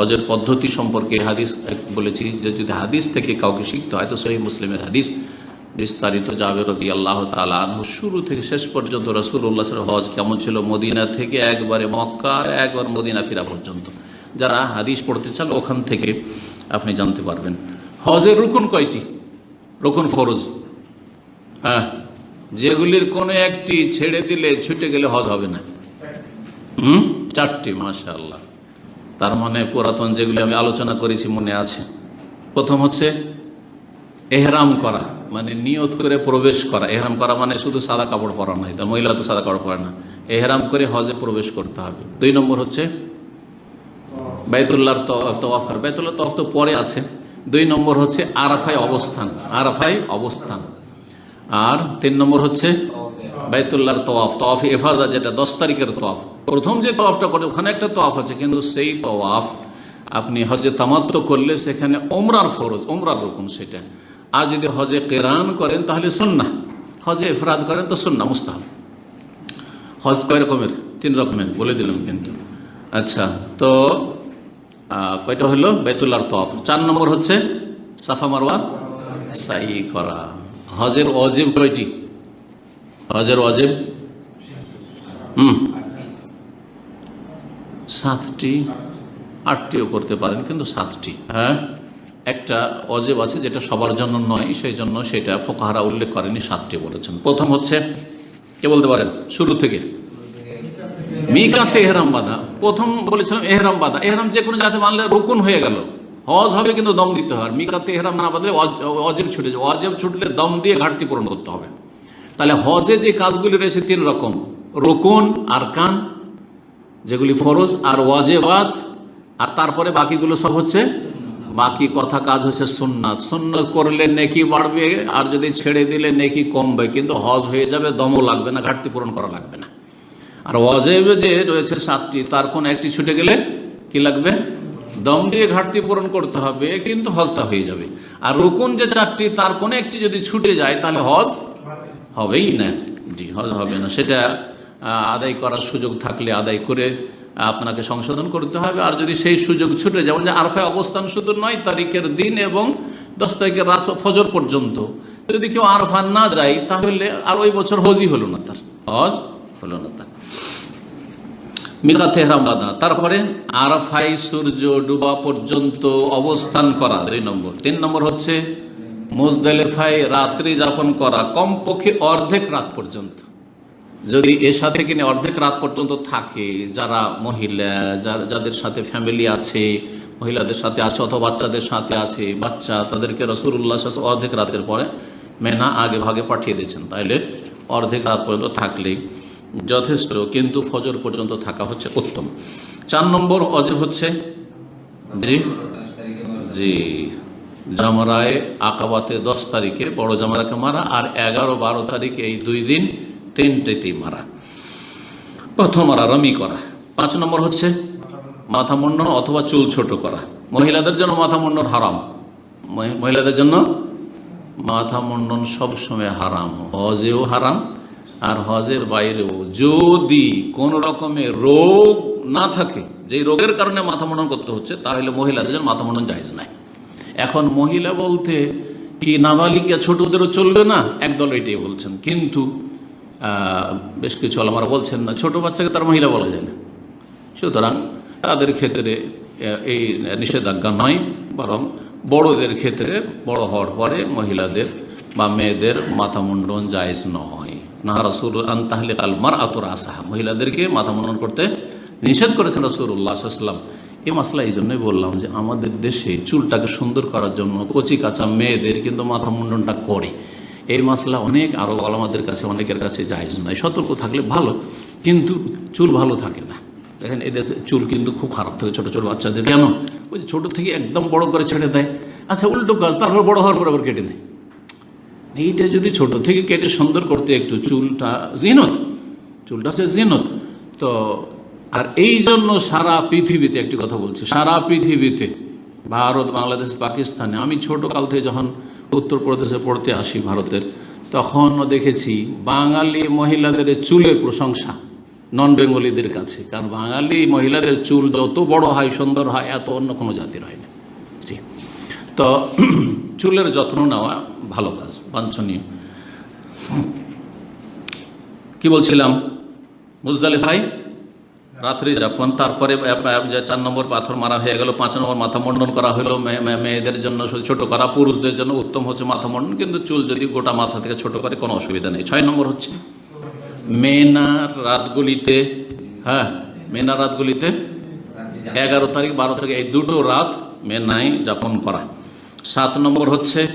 হজের পদ্ধতি সম্পর্কে হাদিস বলেছি যে যদি হাদিস থেকে কাউকে শিখতে হয়, তো সহি মুসলিমের হাদিস। বিস্তারিত যাবে রাজি আল্লাহ তালাহ শুরু থেকে শেষ পর্যন্ত রসুল্লাহ হজ কেমন ছিল? মদিনা থেকে একবারে মক্কা, একবার মদিনা ফিরা পর্যন্ত। যারা হাদিস পড়তে চান, ওখান থেকে আপনি জানতে পারবেন। হজের রুকুন কয়টি? রুকুন ফরজ। হ্যাঁ যেগুলির কোনো একটি ছেড়ে দিলে, ছুটে গেলে হজ হবে না। হুম? চারটি মাশা আল্লাহ তার মানে পুরাতন যেগুলি আমি আলোচনা করেছি মনে আছে। প্রথম হচ্ছে এহরাম করা মানে নিয়ত করে প্রবেশ করা। এহরাম করা মানে শুধু সাদা কাপড় পরা নয় তার মহিলা তো সাদা কাপড় পরে না। এহরাম করে হজে প্রবেশ করতে হবে। দুই নম্বর হচ্ছে বাইতুল্লাহর তওয়াফ করা। বাইতুল্লাহ তওয়াফ তো পরে আছে। দুই নম্বর হচ্ছে আরাফাই অবস্থান আরাফাই অবস্থান। আর তিন নম্বর হচ্ছে বাইতুল্লাহর তওয়াফ তওয়াফ এফাজা যেটা, দশ তারিখের তওয়াফ। প্রথম যে তওয়াফটা করে, ওখানে একটা তওয়াফ আছে, কিন্তু সেই তওয়াফ আপনি হজে তামাত্ম করলে সেখানে ওমরার ফরজ ওমরার রকম সেটা। আর যদি হজে কেরান করেন, তাহলে সুন্না হজে এফরাদ করেন, তো সুন্না মুস্তাহাব। হজ কয় রকমের? তিন রকমের, বলে দিলাম কিন্তু। আচ্ছা তো কয়টা হলো? বেতুল্লার তফ চার নম্বর হচ্ছে সাফা মারওয়ার সাই করা। হজের অজেব কয়টি? হজের অজেব হুম। সাতটি, আটটিও করতে পারেন, কিন্তু সাতটি। হ্যাঁ? একটা অজেব আছে যেটা সবার জন্য নয়, সেই জন্য সেটা ফোকাহারা উল্লেখ করেনি সাতটি বলেছেন। প্রথম হচ্ছে, কে বলতে পারেন? শুরু থেকে। মিকাতে এহরাম বাঁধা। প্রথম বলেছিলাম এহরাম বাঁধা। এহরাম যে কোনো জাতে মানলে রুকুন হয়ে গেল। হজ হবে কিন্তু দম দিতে হবে মিকাতে এহরাম না বাঁধলে অজ- অজেব ছুটে যাবে। অজেব ছুটলে দম দিয়ে ঘাটতি পূরণ করতে হবে। তাহলে হজে যে কাজগুলি রয়েছে তিন রকম। রুকুন আর কান যেগুলি ফরজ আর ওয়াজেবাত, আর তারপরে বাকিগুলো সব হচ্ছে বাকি কথা কাজ হচ্ছে সুন্নাত। সুন্নাত করলে নেকি বাড়বে, আর যদি ছেড়ে দিলে নেকি কমবে, কিন্তু হজ হয়ে যাবে, দমও লাগবে না, ঘাটতি পূরণ করা লাগবে না। আর ওয়াজেবে যে রয়েছে সাতটি, তার কোন একটি ছুটে গেলে কি লাগবে? দম দিয়ে ঘাটতি পূরণ করতে হবে, কিন্তু হজটা হয়ে যাবে। আর রুকুন যে চারটি, তার কোন একটি যদি ছুটে যায়, তাহলে হজ হবেই না। জি, হজ হবে না। সেটা আদায় করার সুযোগ থাকলে আদায় করে আপনাকে সংশোধন করতে হবে। আর যদি সেই সুযোগ ছুটে যেমন যে আরফায় অবস্থান শুধু নয়, তারিখের দিন এবং দশ তারিখের রাত ফজর পর্যন্ত। যদি কেউ আরফা না যায়, তাহলে আর ওই বছর হজই হলো না তার। হজ হলো না তার। মিকা তেহরাম বাঁধা তারপরে আরাফাই সূর্য ডুবা পর্যন্ত অবস্থান করা দুই নম্বর। তিন নম্বর হচ্ছে মুজদালেফায় রাত্রি যাপন করা, কমপক্ষে অর্ধেক রাত পর্যন্ত। যদি এর সাথে কিনে অর্ধেক রাত পর্যন্ত থাকে, যারা মহিলা যাদের সাথে ফ্যামিলি আছে, মহিলাদের সাথে আছে অথবা বাচ্চাদের সাথে আছে, বাচ্চা তাদেরকে রসুর রসুল্লাহ অর্ধেক রাতের পরে মেনা আগে ভাগে পাঠিয়ে দিয়েছেন। তাইলে অর্ধেক রাত পর্যন্ত থাকলেই যথেষ্ট, কিন্তু ফজর পর্যন্ত থাকা হচ্ছে উত্তম। চার নম্বর অজেব হচ্ছে জি জি, জামরায় আকাবাতে দশ তারিখে, বড় জামারাকে মারা, আর এগারো বারো তারিখে এই দুই দিন তিনটেতেই মারা। প্রথম মারা রমি করা। পাঁচ নম্বর হচ্ছে মাথা মুন্ডন অথবা চুল ছোট করা। মহিলাদের জন্য মাথা মুন্ডন হারাম। মহি- মহিলাদের জন্য মাথা মুন্ডন সবসময় হারাম। হজেও হারাম আর হজের বাইরেও। যদি কোন রকমের রোগ না থাকে, যে রোগের কারণে মাথা মুন্ডন করতে হচ্ছে, তাহলে মহিলাদের জন্য মাথা মুন্ডন জায়জ নাই। এখন মহিলা বলতে কি নাবালিকা ছোটদেরও চলবে না? একদল এটাই বলছেন। কিন্তু বেশ কিছু আলমারা বলছেন না, ছোট বাচ্চাকে তার মহিলা বলা যায় না। সুতরাং তাদের ক্ষেত্রে এই নিষেধাজ্ঞা নয়, বরং বড়দের ক্ষেত্রে বড় হওয়ার পরে মহিলাদের বা মেয়েদের মাথা মুন্ডন জায়েজ নয়। না রাসুল, আন তাহলে আলমার আতর আসাহা মহিলাদেরকে মাথা মুন্ডন করতে নিষেধ করেছেন রসুল্লাহ সাল্লাম এই মশলা এই জন্যই বললাম যে আমাদের দেশে চুলটাকে সুন্দর করার জন্য কচি কাঁচা মেয়েদের কিন্তু মাথা মুন্ডনটা করে। এই মশলা অনেক আরও আলামাদের কাছে, অনেকের কাছে জায়জ নয়। সতর্ক থাকলে ভালো, কিন্তু চুল ভালো থাকে না। দেখেন, এই দেশে চুল কিন্তু খুব খারাপ থাকে, ছোটো ছোটো বাচ্চাদের। কেন? ওই ছোটো থেকে একদম বড় করে ছেড়ে দেয়। আচ্ছা উল্টো কাজ, তারপর বড় হওয়ার পর আবার কেটে নেয়। এইটা যদি ছোট থেকে কেটে সুন্দর করতে একটু চুলটা জিনত, চুলটা হচ্ছে জিনত, তো আর এই জন্য সারা পৃথিবীতে একটি কথা বলছি, সারা পৃথিবীতে ভারত, বাংলাদেশ, পাকিস্তানে। আমি ছোট কাল থেকে যখন উত্তরপ্রদেশে পড়তে আসি ভারতের তখন দেখেছি বাঙালি মহিলাদের চুলের প্রশংসা নন বেঙ্গলিদের কাছে। কারণ বাঙালি মহিলাদের চুল যত বড় হয়, সুন্দর হয়, এত অন্য কোনো জাতির হয় না। জি। তো চুলের যত্ন নেওয়া ভালো কাজ, বাঞ্ছনীয়। কি বলছিলাম? মুজদালিফাই? রাত্রি যাপন, তারপরে চার নম্বর পাথর মারা হয়ে গেল, পাঁচ নম্বর মাথা মন্ডন করা হলো মেয়ে- মেয়ে- মেয়েদের জন্য ছোট করা, পুরুষদের জন্য উত্তম হচ্ছে মাথা মন্ডন, কিন্তু চুল যদি গোটা মাথা থেকে ছোট করে কোনো অসুবিধা নেই। ছয় নম্বর হচ্ছে, মেনার রাতগুলিতে হ্যাঁ মেনা রাতগুলিতে এগারো তারিখ, বারো তারিখ, এই দুটো রাত মেনায় যাপন করা। সাত নম্বর হচ্ছে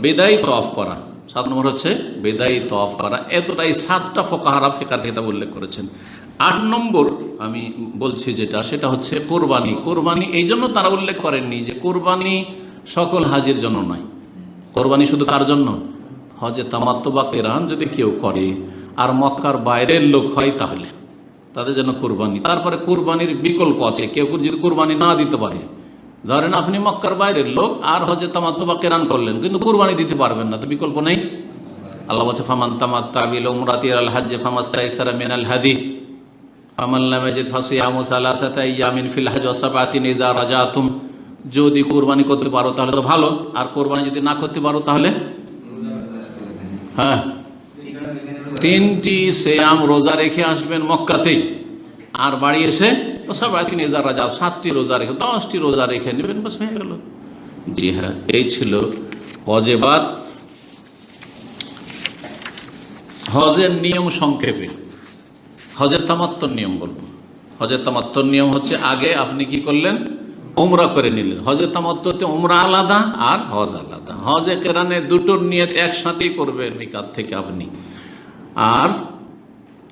বেদায়ী তফ করা। সাত নম্বর হচ্ছে বেদায়ী তফ করা। এতটাই সাতটা ফোকাহারা ফেকার কিতাব উল্লেখ করেছেন। আট নম্বর আমি বলছি যেটা, সেটা হচ্ছে কোরবানি। কোরবানি, এই জন্য তারা উল্লেখ করেননি যে কোরবানি সকল হাজির জন্য নয় কোরবানি শুধু কার জন্য? হজে তামাত্ম বা কেরান যদি কেউ করে আর মক্কার বাইরের লোক হয় তাহলে, তাদের জন্য কোরবানি। তারপরে কোরবানির বিকল্প আছে, কেউ যদি কোরবানি না দিতে পারে। ধরেন আপনি মক্কার বাইরের লোক আর হজে তামাত্ম বা কেরান করলেন, কিন্তু কোরবানি দিতে পারবেন না, তো বিকল্প নেই। আল্লাহ বলছে, ফামান তামাত তাবিল উমরাতি আল হাজ্জে ফামাস্তা ইসারা মিনাল হাদি। ফামাল্লা মেজিদ ফাসিয়ামু সালাসাতা ইয়ামিন ফিল হাজ ওয়াসাবাতিন ইযা রাজাতুম। যদি কোরবানি করতে পারো তাহলে তো ভালো, আর কোরবানি যদি না করতে পারো তাহলে? হ্যাঁ। তিনটি শ্যাম রোজা রেখে আসবেন মক্কাতেই। আর বাড়ি এসে সব একদিন এজা রাজা সাতটি রোজা রেখে, দশটি রোজা রেখে নেবেন, বাস হয়ে গেল। জি হ্যাঁ এই ছিল হজেবাদ হজের নিয়ম সংক্ষেপে। হজের তামাত্তর নিয়ম বলব। হজের তামাত্তর নিয়ম হচ্ছে আগে আপনি কি করলেন? উমরা করে নিলেন। হজের তামাত্তরতে উমরা আলাদা আর হজ আলাদা। হজে কেরানে দুটোর নিয়ত একসাথেই করবেন মিকাত থেকে আপনি। আর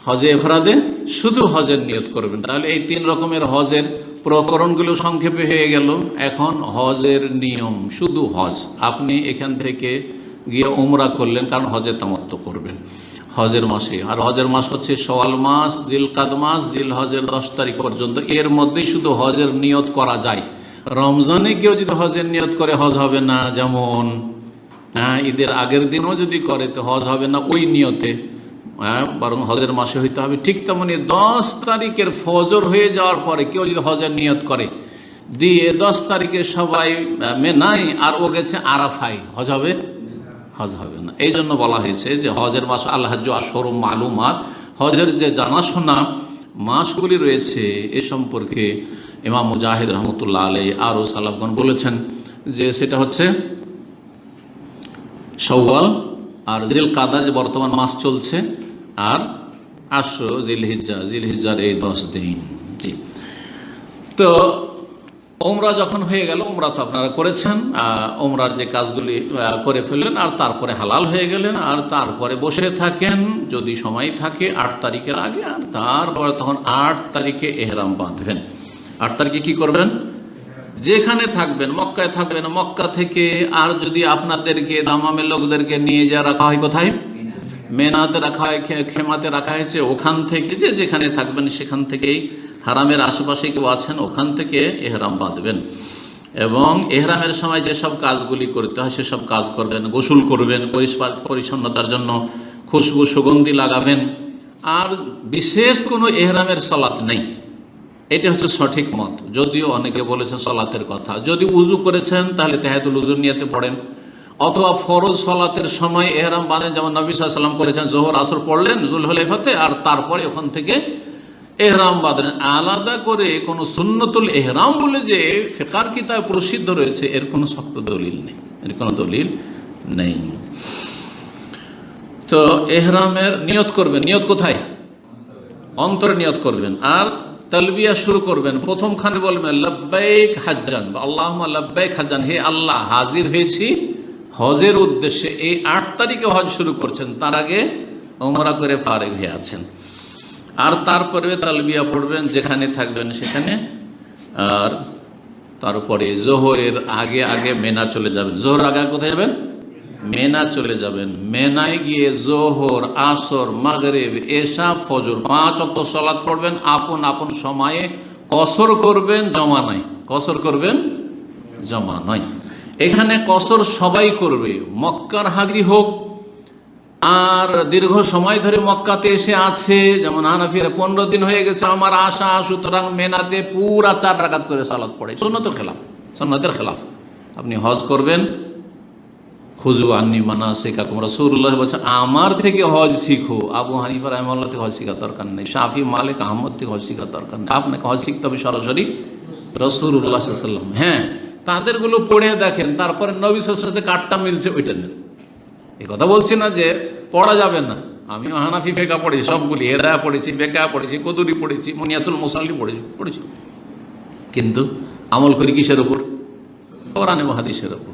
হজে এফরাদে শুধু হজের নিয়ত করবেন। তাহলে এই তিন রকমের হজের প্রকরণগুলো সংক্ষেপে হয়ে গেল। এখন হজের নিয়ম, শুধু হজ। আপনি এখান থেকে গিয়ে উমরা করলেন, কারণ হজের তামত্ব করবেন। হজের মাসে। আর হজের মাস হচ্ছে সওয়াল মাস, জিলকাদ মাস জিল হজের দশ তারিখ পর্যন্ত। এর মধ্যেই শুধু হজের নিয়ত করা যায়। রমজানে কেউ যদি হজের নিয়ত করে, হজ হবে না যেমন হ্যাঁ ঈদের আগের দিনও যদি করে, তো হজ হবে না ওই নিয়তে। হ্যাঁ বরং হজের মাসে হইতে হবে। ঠিক তেমনি দশ তারিখের ফজর হয়ে যাওয়ার পরে কেউ যদি হজের নিয়ত করে, দিয়ে দশ তারিখে সবাই মেনাই আর ও গেছে আরাফাই হজ হবে হজ হবে না। এই জন্য বলা হয়েছে যে হজের মাস আল্লাহ আসর মালুমাত, হজের যে জানাশোনা, মাসগুলি রয়েছে এ সম্পর্কে ইমাম মুজাহিদ রহমতুল্লাহ আলাই আরও সালাফগণ বলেছেন যে সেটা হচ্ছে সওয়াল আর জিল কাদা যে বর্তমান মাস চলছে, আর আশ্র জিল হিজ্জা জিল হিজ্জার এই দশ দিন। জি। তো ওমরা যখন হয়ে গেল, ওমরা তো আপনারা করেছেন ওমরার যে কাজগুলি করে ফেললেন, আর তারপরে হালাল হয়ে গেলেন, আর তারপরে বসে থাকেন, যদি সময় থাকে আট তারিখের আগে, আর তারপরে তখন আট তারিখে এহরাম বাঁধবেন। আট তারিখে কি করবেন? যেখানে থাকবেন, মক্কায় থাকবেন, মক্কা থেকে, আর যদি আপনাদেরকে, দামামের লোকদেরকে নিয়ে যা রাখা হয় কোথায়? মেনাতে রাখা হয় খেমাতে রাখা হয়েছে, ওখান থেকে, যে যেখানে থাকবেন সেখান থেকেই হারামের আশেপাশে কেউ আছেন, ওখান থেকে এহরাম বাঁধবেন। এবং এহরামের সময় যেসব কাজগুলি করতে হয়, সেসব কাজ করবেন, গোসল করবেন, পরিষ্কার পরিচ্ছন্নতার জন্য খুশবু, সুগন্ধি লাগাবেন। আর বিশেষ কোনো এহরামের সলাৎ নেই। এটা হচ্ছে সঠিক মত। যদিও অনেকে বলেছেন সলাতের কথা। যদি উজু করেছেন, তাহলে তেহাতুল উজু নিয়েতে পড়েন। অথবা ফরজ সলাতের সময় এহরাম বাঁধেন, যেমন নবী সাল্লাম করেছেন, জোহর আসর পড়লেন জুল হলেফাতে আর তারপরে ওখান থেকে এহরাম বাঁধেন। আলাদা করে কোনো সুন্নতুল এহরাম বলে যে ফেকার কিতাব প্রসিদ্ধ রয়েছে, এর কোনো শক্ত দলিল নেই। এর কোনো দলিল নেই। তো এহরামের নিয়ত করবেন। নিয়ত কোথায়? অন্তরে নিয়ত করবেন। আর তালবিয়া শুরু করবেন। প্রথম খানে বলবেন, লব্বাইক হাজ্জান। আল্লাহ লব্বাইক হাজ্জান। হে আল্লাহ, হাজির হয়েছি। হজের উদ্দেশ্যে এই আট তারিখে হজ শুরু করছেন। তার আগে ওমরা করে ফারেক হয়ে আছেন। আর তারপরে তালবিয়া পড়বেন, যেখানে থাকবেন সেখানে। আর তারপরে জোহরের আগে আগে মেনা চলে যাবেন। জোহর আগে কোথায় যাবেন? মেনা চলে যাবেন। মেনায় গিয়ে জোহর, আসর, মাগরেব, এশা, ফজর পাঁচ অক্ট সলাদ পড়বেন। আপন আপন সময়ে কসর করবেন, জমা নাই। কসর করবেন, জমা নয় এখানে কসর সবাই করবে। মক্কার হাজি হোক আর দীর্ঘ সময় ধরে মক্কাতে এসে আছে। যেমন হানাফিরা পনেরো দিন হয়ে গেছে আমার আশা, সুতরাং মেনাতে পুরা চার রাকাত করে সালাদ পড়ে। সন্ন্যতের খেলাফ সন্ন্যতের খেলাফ। আপনি হজ করবেন। খুজু আন্নি মানা শেখা কুমরা সুরুল্লাহ বলছে, আমার থেকে হজ শিখো। আবু হানিফা রহমাল্লাহ থেকে হজ শেখার দরকার নেই। শাফি মালিক আহমদ থেকে হজ শেখার দরকার নেই। আপনাকে হজ শিখতে হবে সরাসরি রসুল্লাহ সাল্লাম হ্যাঁ তাদেরগুলো পড়ে দেখেন, তারপরে নবী সাথে কাঠটা মিলছে ওইটা নেন এই কথা বলছি না যে পড়া যাবে না। আমি হানাফি ফেকা পড়েছি, সবগুলি। হেদায়া পড়েছি বেকা পড়েছি, কদুরি পড়েছি, মনিয়াতুল মুসাল্লি পড়েছি পড়েছি। কিন্তু আমল করি কিসের উপর? কোরআনে মহাদিসের উপর।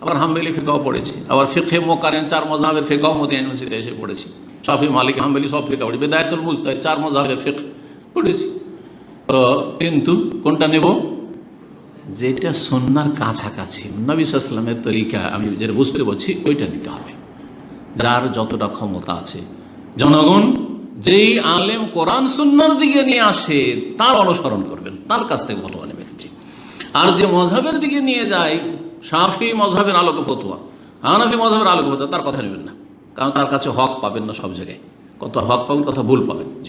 আবার হাম্বেলি ফেকাও পড়েছি, আবার ফেকে মোকারেন, চার মজাহের ফেকাও মোদি ইউনিভার্সিটি এসে পড়েছি। শাফি মালিক, হাম্বেলি সব ফেকা পড়ি বেদায়তুল মুস্তাহ চার মজাহের ফেক পড়েছি। তো কিন্তু কোনটা নেব? যেটা সন্ন্যার কাছাকাছি। নবী সাল্লামের তরিকা, আমি যেটা বুঝতে পারছি, ওইটা নিতে হবে। যার যতটা ক্ষমতা আছে। জনগণ, যেই আলেম কোরআন সুন্নার দিকে নিয়ে আসে, তার অনুসরণ করবেন, তার কাছ থেকে ভালো নেবেন আর যে মজাবের দিকে নিয়ে যায় সাফি মজাবের আলোকে ফতুয়া, হানাফি মজাবের আলোকে ফতুয়া, তার কথা নেবেন না। কারণ তার কাছে হক পাবেন না সব জায়গায়। কত হক পাবেন কথা ভুল পাবেন।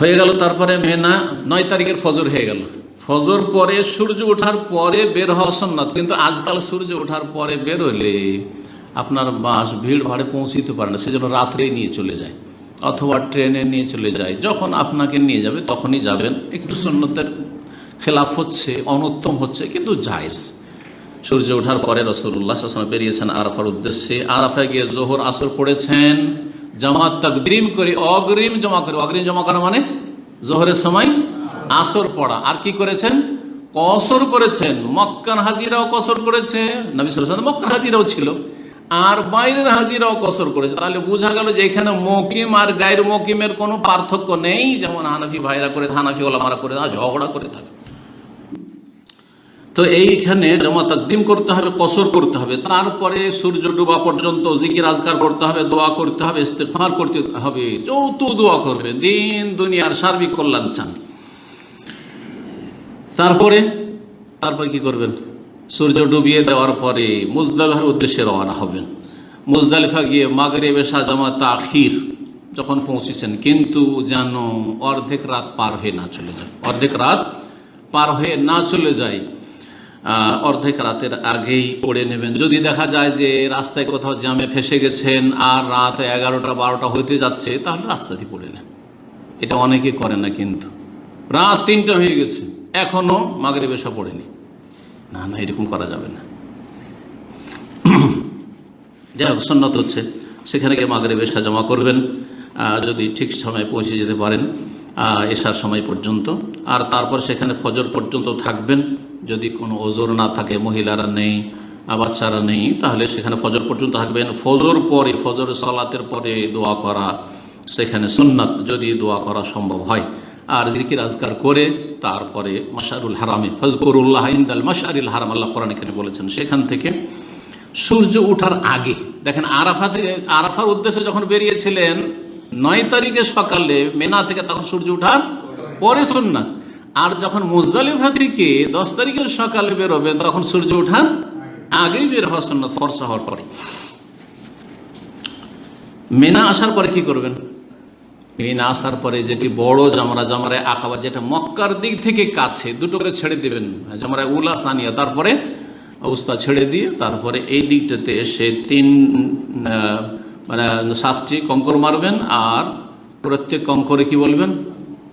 হয়ে গেল, তারপরে মেনা নয় তারিখের ফজর হয়ে গেল। ফজর পরে সূর্য ওঠার পরে বের হওয়া সন্ন্যত কিন্তু আজকাল সূর্য ওঠার পরে বের হলে আপনার বাস, ভিড় ভাড়ে পৌঁছিতে পারে না, সেজন্য রাত্রেই নিয়ে চলে যায়, অথবা ট্রেনে নিয়ে চলে যায়, যখন আপনাকে নিয়ে যাবে তখনই যাবেন। একটু সন্ন্যতের খেলাফ হচ্ছে, অনুত্তম হচ্ছে, কিন্তু জায়েজ। সূর্য ওঠার পরে রসুল্লাহ সাল্লাম বেরিয়েছেন আরাফার উদ্দেশ্যে। আরাফায় গিয়ে জোহর, আসর পড়েছেন। জামাত তকদিম করে, অগ্রিম জমা করে, অগ্রিম জমা করা মানে জোহরের সময় আসর পড়া। আর কি করেছেন? কসর করেছেন। মক্কার হাজিরাও কসর করেছে। নবী হাজিরাও ছিল। আর বাইরের হাজিরাও কসর করেছে। তাহলে বোঝা গেল যে এখানে মকিম আর গায়ের মকিমের কোনো পার্থক্য নেই। যেমন হানাফি ভাইরা করে, হানাফি ওলামারা করে ঝগড়া করে থাকে। তো এইখানে জমা করতে হবে, কসর করতে হবে। তারপরে সূর্য ডুবা পর্যন্ত জিকির, আজকার করতে হবে, দোয়া করতে হবে ইস্তেফার করতে হবে যৌথ দোয়া করবে দিন, দুনিয়ার সার্বিক কল্যাণ চান। তারপরে তারপরে কি করবেন? সূর্য ডুবিয়ে দেওয়ার পরে মুজদালিফার উদ্দেশ্যে রওনা হবেন। মুজদালিফা গিয়ে মাগরে সাজামা তাখির যখন পৌঁছেছেন, কিন্তু যেন অর্ধেক রাত পার হয়ে না চলে যায়। অর্ধেক রাত পার হয়ে না চলে যায় অর্ধেক রাতের আগেই পড়ে নেবেন। যদি দেখা যায় যে রাস্তায় কোথাও জ্যামে ফেসে গেছেন আর রাত এগারোটা, বারোটা হইতে যাচ্ছে, তাহলে রাস্তাতে পড়ে নেন। এটা অনেকে করে না কিন্তু। রাত তিনটা হয়ে গেছে। এখনও মাগরে বেশা পড়েনি। না না, এরকম করা যাবে না। যাই হোক সন্ন্যত হচ্ছে, সেখানে গিয়ে মাগরে বেশা জমা করবেন যদি ঠিক সময়ে পৌঁছে যেতে পারেন এসার সময় পর্যন্ত। আর তারপর সেখানে ফজর পর্যন্ত থাকবেন। যদি কোনো ওজোর না থাকে, মহিলারা নেই বাচ্চারা নেই, তাহলে সেখানে ফজর পর্যন্ত থাকবেন। ফজর পরে ফজর সালাতের পরে দোয়া করা, সেখানে সুন্নাত যদি দোয়া করা সম্ভব হয়। আর জিকির আজকার করে তারপরে মাসারুল হারামে, ফজকরুল্লাহ ইন্দাল মাসারিল হারাম, আল্লাহ কোরআন এখানে বলেছেন, সেখান থেকে সূর্য ওঠার আগে, দেখেন আরাফা থেকে আরাফার উদ্দেশ্যে যখন বেরিয়েছিলেন, নয় তারিখে সকালে মেনা থেকে তখন সূর্য ওঠার পরে সুন্নাত। আর যখন মুজদালিফা থেকে দশ তারিখের সকালে বেরোবেন, তখন সূর্য ওঠার আগেই বের হওয়া সুন্নাত, ফর্সা হওয়ার পরে। মেনা আসার পরে কি করবেন? মেনা আসার পরে যেটি বড় জামরা, জামরায় আঁকাবা, যেটা মক্কার দিক থেকে কাছে দুটো করে ছেড়ে দেবেন। জামরায় উলা, সানিয়া, তারপরে অবস্থা ছেড়ে দিয়ে তারপরে এই দিকটাতে এসে তিন মানে সাতটি কঙ্কর মারবেন আর প্রত্যেক কঙ্করে কি বলবেন?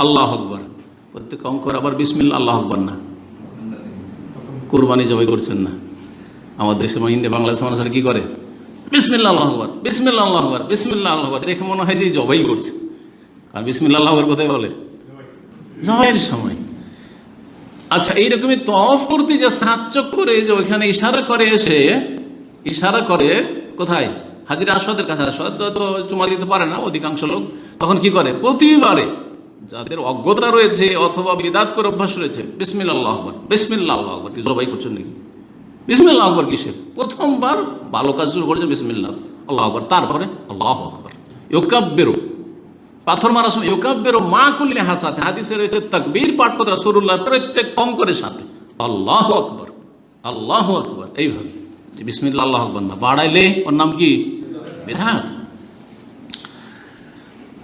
আল্লাহ আকবর। প্রত্যেক কঙ্কর আবার বিসমিল্লা আল্লাহ আকবর না। কোরবানি জবাই করছেন না। আমাদের দেশে ইন্ডিয়া, বাংলাদেশের মানুষেরা কি করে? বিসমিল্লা আল্লাহ আকবর বিসমিল্লা আল্লাহ আকবর বিসমিল্লা আল্লাহ আকবর। দেখে মনে হয় যে জবাই করছে। আর বিসমিল্লা আল্লাহ আকবর কোথায় বলে। জবাইয়ের সময়। আচ্ছা এইরকমই তফ করতে যে সাতচক করে যে ওইখানে ইশারা করে এসে, ইশারা করে, কোথায়? হাজির আসাদের কাছে আসাদ তো চুমা দিতে পারে না, অধিকাংশ লোক। তখন কি করে? প্রতিবারে যাদের অজ্ঞতা রয়েছে অথবা বিদাত করে অভ্যাস রয়েছে বিসমিল্লা আল্লাহ আকবর বিসমিল্লা আকবর। কি জবাই করছেন নাকি? বিসমিল্লা আকবর কিসের? প্রথমবার ভালো কাজ শুরু করেছে বিসমিল্লা আল্লাহ আকবর, তারপরে আল্লাহ আকবর। ইউকাব্বেরো। পাথর মারা সময় ইউকাব্বেরো মা করলে হাসাতে হাদিসে রয়েছে, তাকবীর পাঠ করতে রাসূলুল্লাহ প্রত্যেক কঙ্করের সাথে। আল্লাহ আকবর আল্লাহ আকবর, এইভাবে। বিসমিল্লা আল্লাহ আকবর না, বাড়াইলে ওর নাম কি? বিধাত।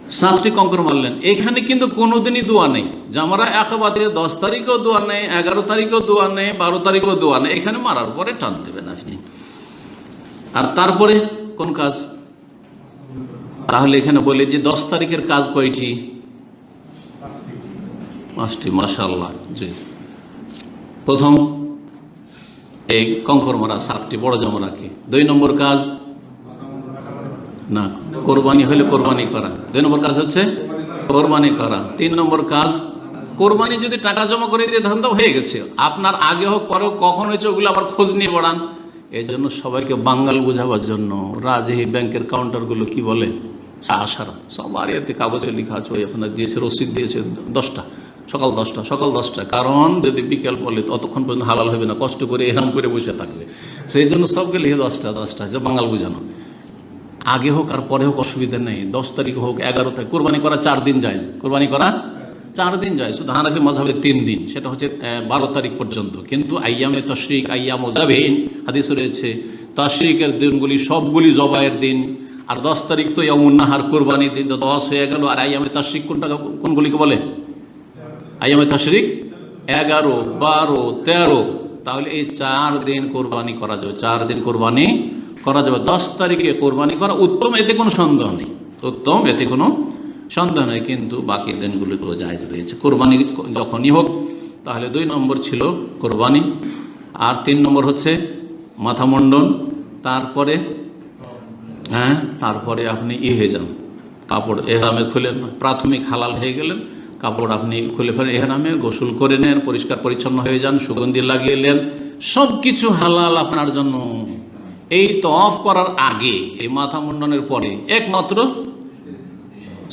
সাতটি কঙ্কর মারলেন। এখানে কিন্তু কোনোদিনই দোয়া নেই। যে আমরা একেবারে দশ তারিখেও দোয়া নেই, এগারো তারিখেও দোয়া নেই, বারো তারিখেও দোয়া নেই, এখানে মারার পরে টান দেবেন আপনি। আর তারপরে কোন কাজ? তাহলে এখানে বলি যে দশ তারিখের কাজ কয়টি? পাঁচটি মাসাল্লাহ জি। প্রথম, এই কঙ্কর মারা সাতটি, বড় জমা রাখি দুই নম্বর কাজ? না, কোরবানি হলে কোরবানি করা। দুই নম্বর কাজ হচ্ছে কোরবানি করা। তিন নম্বর কাজ, কোরবানি যদি টাকা জমা করে দিয়ে ধান্দা হয়ে গেছে, আপনার আগে হোক, পরে কখন হয়েছে, ওগুলো আবার খোঁজ নিয়ে বাড়ান এই জন্য সবাইকে বাঙ্গাল বোঝাবার জন্য রাজহি ব্যাংকের কাউন্টারগুলো কি বলে? আশারা সবার এতে কাগজে লেখা আছে আপনার দিয়েছে, রসিদ দিয়েছে, দশটা, সকাল দশটা সকাল দশটা। কারণ যদি বিকেল বলে, ততক্ষণ পর্যন্ত হালাল হবে না, কষ্ট করে এরাম করে বসে থাকবে। সেই জন্য সবকে লিখে দশটা দশটা, যে বাঙাল বোঝানো। আগে হোক আর পরে হোক অসুবিধা নেই। দশ তারিখ হোক, এগারো তারিখ, কোরবানি করা চার দিন যায়। কোরবানি করা চার দিন যায়। শুধু হানাফি মজাবে তিন দিন, সেটা হচ্ছে বারো তারিখ পর্যন্ত। কিন্তু আইয়ামে তশরিক, আইয়াম ওজাবিন হাদিস রয়েছে, তশরিকের দিনগুলি সবগুলি জবাইয়ের দিন। আর দশ তারিখ তো ইয়ামুন্নাহার কোরবানি দিন তো দশ হয়ে গেল। আর আইয়ামে তশরিক কোনটা কোনগুলিকে বলে? আইয়ামে তশরিক? এগারো, বারো, তেরো। তাহলে এই চার দিন কোরবানি করা যাবে। চার দিন কোরবানি করা যাবে। দশ তারিখে কোরবানি করা উত্তম, এতে কোনো সন্দেহ নেই। উত্তম, এতে কোনো সন্দেহ নেই। কিন্তু বাকি দিনগুলিগুলো জায়জ রয়েছে। কোরবানি যখনই হোক, তাহলে দুই নম্বর ছিল কোরবানি। আর তিন নম্বর হচ্ছে মাথা মুন্ডন তারপরে হ্যাঁ তারপরে আপনি ই হয়ে যান। কাপড় এহরামে খুলেন, প্রাথমিক হালাল হয়ে গেলেন, কাপড় আপনি খুলে ফেলেন এহরামে, গোসল করে নেন, পরিষ্কার পরিচ্ছন্ন হয়ে যান, সুগন্ধি লাগিয়ে নেন সব কিছু হালাল আপনার জন্য। এই তফ করার আগে, এই মাথা মুন্ডনের পরে, একমাত্র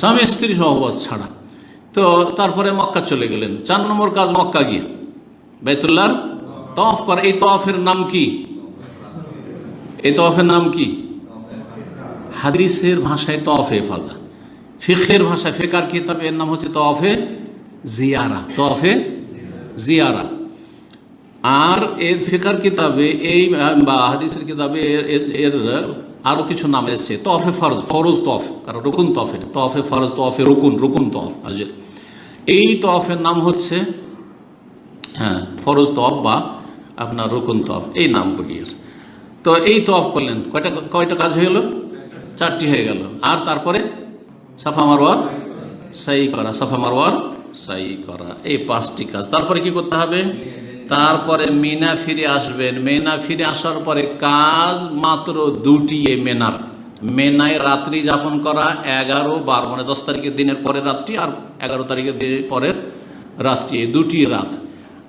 স্বামী স্ত্রী সহবাস ছাড়া। তো তারপরে মক্কা চলে গেলেন। চার নম্বর কাজ মক্কা গিয়ে, বেতুল্লার তফ করা। এই তফের নাম কি? এই তফের নাম কি? হাদিসের ভাষায় তফে ফাজা। ফিখের ভাষায়, ফেকার কিতাবে এর নাম হচ্ছে তফে জিয়ারা। তফে জিয়ারা। আর এর ফিকার কিতাবে, এই, বা হাদিসের কিতাবে এর- এর- এর আরও কিছু নাম এসছে। তফে ফরজ ফরজ তফ কারণ রুকুন তফে তফে ফরজ তফে রুকুন রুকুন তফ এই তফের নাম হচ্ছে হ্যাঁ ফরজ তফ বা আপনার রুকুন তফ এই নামগুলি তো এই তফ করলেন। কয়টা কয়টা কাজ হয়ে গেল? চারটি হয়ে গেল। আর তারপরে সাফা মারোয়ার সাই করা, সাফা মারোয়ার সাই করা। এই পাঁচটি কাজ। তারপরে কি করতে হবে? তারপরে মিনা ফিরে আসবেন। মেনা ফিরে আসার পরে কাজ মাত্র দুটি এই মেনার। মেনায় রাত্রি যাপন করা এগারো, বার মানে দশ তারিখের দিনের পরের রাত্রি আর এগারো তারিখের দিনের পরের রাত্রি। দুটি রাত।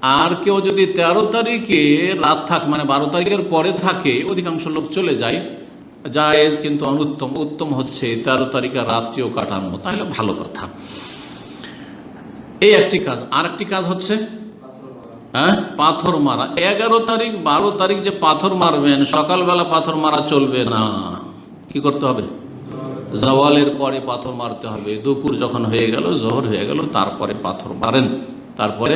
আর কেউ যদি তেরো তারিখে রাত থাক মানে বারো তারিখের পরে থাকে, অধিকাংশ লোক চলে যায়। জায়েজ কিন্তু অনুত্তম, উত্তম হচ্ছে তেরো তারিখে রাত্রিও কাটানো, তাহলে ভালো কথা। এই একটি কাজ আর একটি কাজ হচ্ছে হ্যাঁ পাথর মারা। এগারো তারিখ, বারো তারিখ যে পাথর মারবেন, সকালবেলা পাথর মারা চলবে না। কি করতে হবে? জওয়ালের পরে পাথর মারতে হবে। দুপুর যখন হয়ে গেল, জোহর হয়ে গেল, তারপরে পাথর মারেন, তারপরে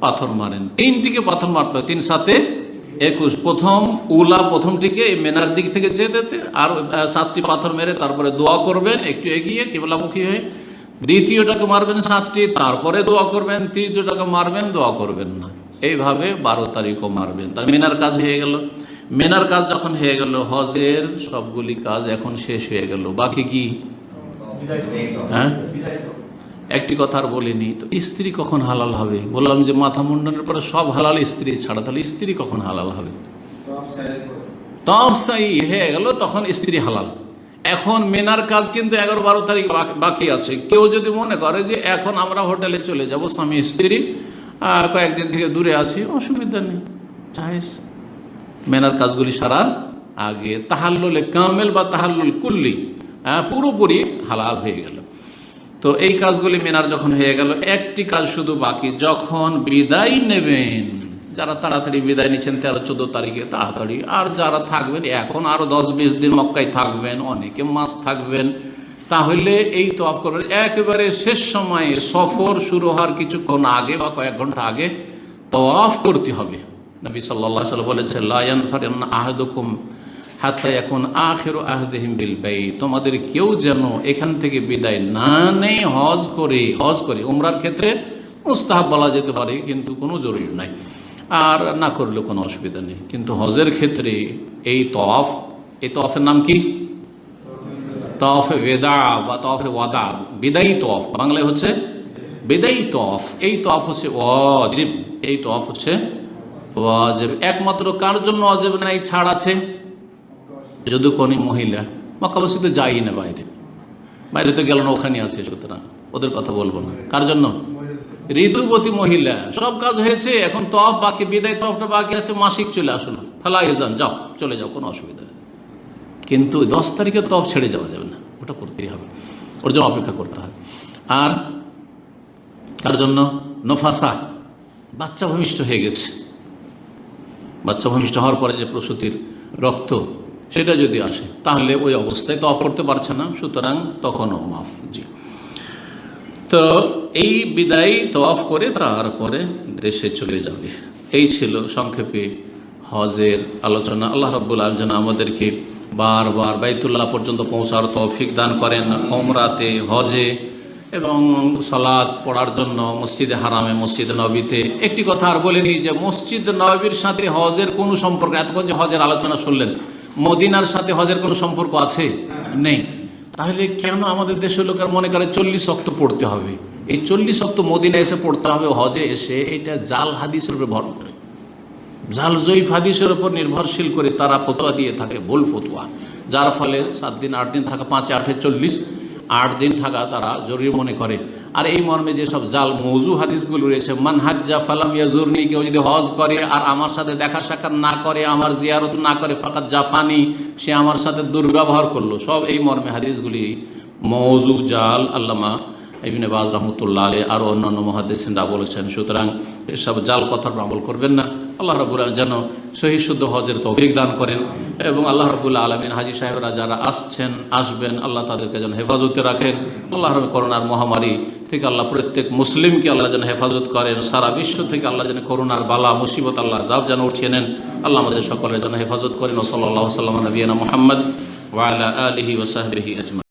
পাথর মারেন। তিনটিকে পাথর মারতে হবে, তিন সাথে একুশ, প্রথম উলা প্রথমটিকে মেনার দিক থেকে যেতে আর সাতটি পাথর মেরে তারপরে দোয়া করবেন, একটু এগিয়ে, কেবলামুখী হয়ে। দ্বিতীয়টাকে মারবেন সাতটি, তারপরে দোয়া করবেন, তৃতীয়টাকে মারবেন, দোয়া করবেন না। এইভাবে বারো তারিখও মারবেন। তার মেনার কাজ হয়ে গেল। মেনার কাজ যখন হয়ে গেল, হজের সবগুলি কাজ এখন শেষ হয়ে গেল। বাকি কি? হ্যাঁ? একটি কথা আর বলিনি, তো স্ত্রী কখন হালাল হবে? বললাম যে মাথা মুন্ডনের পরে সব হালাল স্ত্রী ছাড়া, তাহলে স্ত্রী কখন হালাল হবে? তফসাই হয়ে গেল, তখন স্ত্রী হালাল। এখন মেনার কাজ কিন্তু এগারো বারো তারিখ বাকি- আছে। কেউ যদি মনে করে যে এখন আমরা হোটেলে চলে যাব, স্বামী, স্ত্রী কয়েকদিন থেকে দূরে আছি, অসুবিধা নেই, চাইস। মেনার কাজগুলি সারার আগে। তাহাল্লুলে কামেল বা তাহাল্লুল কুল্লি পুরোপুরি হালাল হয়ে গেল। তো এই কাজগুলি মেনার যখন হয়ে গেল, একটি কাজ শুধু বাকি, যখন বিদায় নেবেন, যারা তাড়াতাড়ি বিদায় নিচ্ছেন তেরো, চোদ্দ তারিখে, তাড়াতাড়ি। আর যারা থাকবেন, এখন আরও দশ, বিশ দিন মক্কায় থাকবেন, অনেকে মাস থাকবেন। তাহলে এই তফ করবেন একেবারে শেষ সময়ে সফর শুরু হওয়ার কিছুক্ষণ আগে বা কয়েক ঘণ্টা আগে তফ করতে হবে। নবী সাল্লাহ সাল্লাম বলেছে লায়ন ফারেন আহদুকুম হাত্তা এখন আখের আহদেহিম বিল বাই তোমাদের কেউ যেন এখান থেকে বিদায় না নেই হজ করে হজ করে। উমরার ক্ষেত্রে মুস্তাহাব বলা যেতে পারে, কিন্তু কোনো জরুরি নাই। আর না করলেও কোনো অসুবিধা নেই। কিন্তু হজের ক্ষেত্রে এই তফ এই তফের নাম কি? তফে বেদা বা তফে ওয়াদা। বিদায়ী তফ বাংলায় হচ্ছে বিদায়ী তফ এই তফ হচ্ছে ওয়াজিব। এই তফ হচ্ছে ওয়াজিব। একমাত্র কার জন্য অজেব নাই? ছাড় আছে। যদি কোনো মহিলা মক্কাবাসী তো যাই না বাইরে। বাইরে তো গেল না, ওখানে আছে সুতরাং ওদের কথা বলব না। কার জন্য? ঋতুবতী মহিলা, সব কাজ হয়েছে, এখন তফ বাকি, বিদায় তফটা বাকি আছে, মাসিক চলে আসুন। ফালাই যান, যাও, চলে যাও, কোনো অসুবিধা কিন্তু দশ তারিখে তফ ছেড়ে যাওয়া যাবে না, ওটা করতেই হবে। ওর জন্য অপেক্ষা করতে হবে আর তার জন্য? নফাসা, বাচ্চা ভূমিষ্ঠ হয়ে গেছে। বাচ্চা ভূমিষ্ঠ হওয়ার পরে যে প্রসূতির রক্ত সেটা যদি আসে, তাহলে ওই অবস্থায় তো অফ করতে পারছে না, সুতরাং তখনও মাফ, জি। তো এই বিদায় তফ করে তারপরে দেশে চলে যাবে। এই ছিল সংক্ষেপে হজের আলোচনা। আল্লাহ রব্বুল আলম আমাদেরকে বারবার বাইতুল্লাহ পর্যন্ত পৌঁছার তৌফিক দান করেন ওমরাতে, হজে এবং সলাদ পড়ার জন্য মসজিদে হারামে, মসজিদ নবীতে। একটি কথা আর বলিনি যে মসজিদ নবীর সাথে হজের কোনো সম্পর্ক এতক্ষণ যে হজের আলোচনা শুনলেন মদিনার সাথে হজের কোনো সম্পর্ক আছে? নেই। তাহলে কেন আমাদের দেশের লোকের মনে করে চল্লিশ অক্ত পড়তে হবে। এই চল্লিশ অক্ত মদিনা এসে পড়তে হবে, হজে এসে এটা জাল হাদিসের উপর ভর করে। জাল জয়ীফ হাদিসের উপর নির্ভরশীল করে তারা ফতোয়া দিয়ে থাকে, ভুল ফতোয়া। যার ফলে সাত দিন, আট দিন থাকা, পাঁচে, আটে চল্লিশ, আট দিন থাকা তারা জরুরি মনে করে। আর এই মর্মে যেসব জাল মৌজু হাদিসগুলো রয়েছে, মান হাজ্জা ফালাম ইয়াজুরনি কেউ যদি হজ করে আর আমার সাথে দেখা সাক্ষাৎ না করে, আমার জিয়ারত না করে ফাকাত জাফানি সে আমার সাথে দুর্ব্যবহার করল। সব এই মর্মে হাদিসগুলি মৌজু জাল আল্লামা ইবনে বাজ রহমতুল্লাহ আলী আরও অন্যান্য মহাদেসিনরা বলেছেন, সুতরাং এসব জাল কথার আমল করবেন না। আল্লাহ রবুল্লাহ যেন সহি শুদ্ধ হজের তৌফিক দান করেন এবং আল্লাহ রবুল্লাহ আলমিন হাজি সাহেবরা যারা আসছেন, আসবেন, আল্লাহ তাদেরকে যেন হেফাজতে রাখেন। আল্লাহ রবি করোনার মহামারী থেকে আল্লাহ প্রত্যেক মুসলিমকে আল্লাহ যেন হেফাজত করেন। সারা বিশ্ব থেকে আল্লাহ যেন করোনার বালা, মুসিবত আল্লাহ জাব যেন উঠিয়ে নেন। আল্লাহ আমাদের সকলের যেন হেফাজত করেন। ও সাল্লাহ সাল্লাম নবীনা মোহাম্মদ ওয়ালা আলহি ওসাহবিহি আজমা